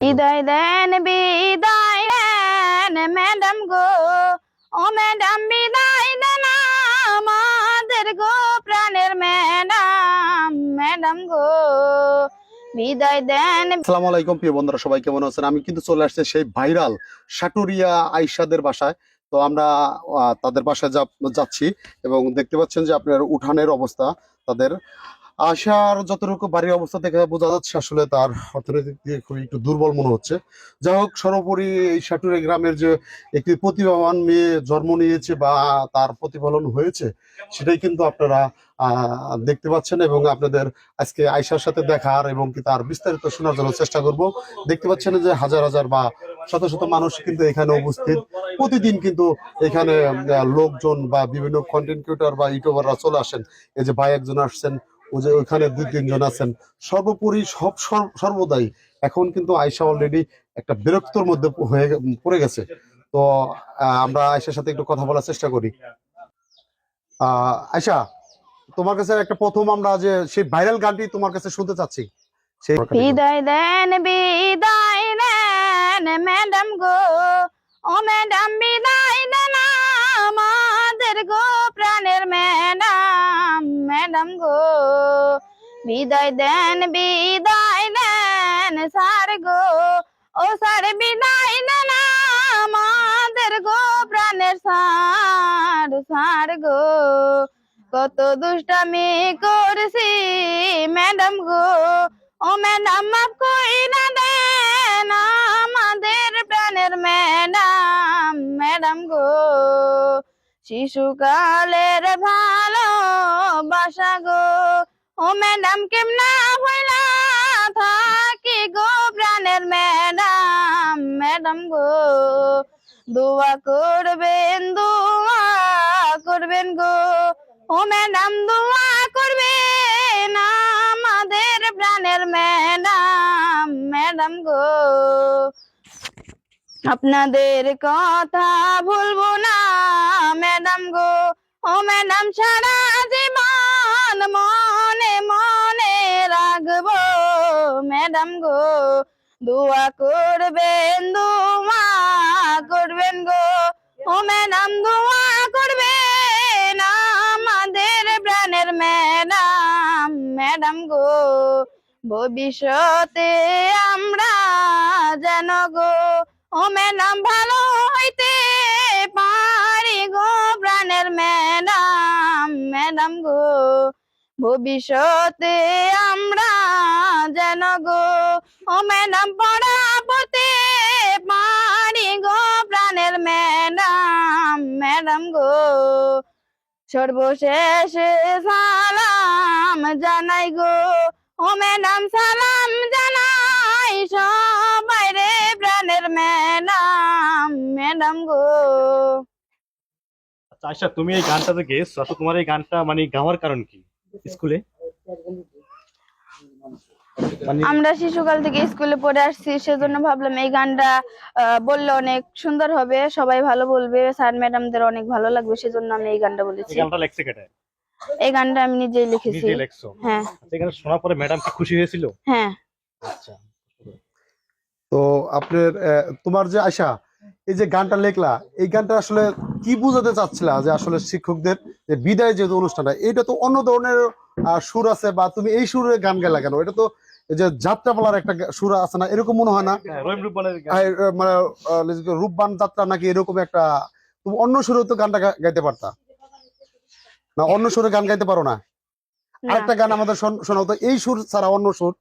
বিদায় দেন বিদায় দেন ম্যাডাম গো ও ম্যাডাম বিদায় দেন আমাদের গো প্রাণের ম্যাডাম ম্যাডাম গো বিদায় দেন আসসালামু আলাইকুম প্রিয় বন্ধুরা সবাই কেমন আছেন? আমি কিন্তু চলে আসছে সেই ভাইরাল সাটুরিয়া আইসাদের বাসায়। তো আমরা তাদের বাসায় যাচ্ছি এবং দেখতে পাচ্ছেন যে আপনার উঠানের অবস্থা তাদের আশার যতটুকু বাড়ির অবস্থা দেখে বোঝা যাচ্ছে, আসলে তার অর্থনৈতিক দিকে খুবই একটু দুর্বল মনে হচ্ছে। যাই হোক, সর্বোপরি এই সাটুরিয়া গ্রামের যে একটি প্রতিভাবান মেয়ে জন্ম নিয়েছে বা তার প্রতিফলন হয়েছে, সেটাই কিন্তু আপনারা দেখতে পাচ্ছেন এবং আপনাদের আজকে আয়সার সাথে দেখার এবং কি তার বিস্তারিত শোনার জন্য চেষ্টা করব। দেখতে পাচ্ছেন যে হাজার হাজার বা শত শত মানুষ কিন্তু এখানে উপস্থিত। প্রতিদিন কিন্তু এখানে লোকজন বা বিভিন্ন কন্টেন্ট ক্রিয়েটর বা ইউটিউবাররা চলে আসেন। এই যে ভাই একজন আসছেন যে ওখানে দুই তিনজন আছেন, সর্বোপরি সব সর্বদাই এখন কিন্তু আয়সা অলরেডি একটা বিরক্তর মধ্যে হয়ে পড়ে গেছে। তো আমরা আয়সার সাথে একটু কথা বলার চেষ্টা করি। আয়সা তোমার কাছে একটা প্রথম আমরা যে সেই ভাইরাল গানটি তোমার কাছে শুনতে চাচ্ছি বিদায় দেন বিদায় দেন ম্যাডাম গো, ও ম্যাডাম বিদায় ম্যাডাম গো। বিদায় দেন বিদায় দেন স্যার গো। ও স্যার, বিদায় দেন আমাদের গো প্রাণের স্যার স্যার গো। কত দুষ্টামি করছি ম্যাডাম গো। ও ম্যাডাম, মাফ কইরা দেন আমাদের প্রাণের ম্যাডাম ম্যাডাম গো। শিশুকালের ভালো বাসা গো। ও ম্যাডাম, কেমনা হইলা? থাকি গো প্রাণের ম্যাডাম ম্যাডাম গো। দোয়া করবেন দোয়া করবেন গো। ও ম্যাডাম, দোয়া করবেন আমাদের প্রাণের ম্যাডাম ম্যাডাম গো। আপনাদের কথা ভুলবো না, ম্যাডাম গো। ও ম্যাডাম, সারা জীবন মনে মনে রাখব, ম্যাডাম গো। দোয়া করবেন দোয়া করবেন গো। ও ম্যাডাম, দোয়া করবেন আমাদের প্রাণের ম্যাডাম ম্যাডাম গো। ভবিষ্যতে আমরা যেন গো ও ম্যাডাম ভালো হইতে পারি গো প্রাণের ম্যাডাম ম্যাডাম গো। ভবিষ্যতে আমরা যেন গো, ও ম্যাডাম পড়াপতে পারি গো প্রাণের ম্যাডাম ম্যাডাম গো। সর্বশেষে সালাম জানাই গো, ও ম্যাডাম সালাম জানাই সবাই রে ম্যাডাম ম্যাডাম গো। আচ্ছা তুমি এই গানটাতে গেছো আসলে তোমার এই গানটা মানে গাওয়ার কারণ কি স্কুলে? মানে আমরা শিশুকাল থেকে স্কুলে পড়ে আসছি সেজন্য ভাবলাম এই গানটা বললে অনেক সুন্দর হবে সবাই ভালো বলবে স্যার ম্যাডামদের অনেক ভালো লাগবে সেজন্য আমি এই গানটা বলেছি। গানটা লেখছে কেটে এই গানটা আমি নিজেই লিখেছি। নিজে লেখছো? হ্যাঁ। আচ্ছা, গানটা শোনার পরে ম্যাডাম কি খুশি হয়েছিল? হ্যাঁ। আচ্ছা। তো আপনার আহ, তোমার যে আশা এই যে গানটা লেখলা এই গানটা আসলে কি বুঝাতে চাচ্ছিলা যে আসলে শিক্ষকদের যে বিদায় যে অনুষ্ঠানটা এটা তো অন্য ধরনের সুর আছে বা তুমি এই সুরে গান গেলা কেন? এটা তো এই যে যাত্রাপালার একটা সুর আছে না এরকম মনে হয় না? হ্যাঁ, আহ, মানে রূপবান যাত্রা নাকি এরকম একটা তুমি অন্য সুরে তো গানটা গাইতে পারতা? না অন্য সুরে গান গাইতে পারো না? না। আরেকটা গান আমাদের শোন- শোনাও তো এই সুর ছাড়া অন্য সুর।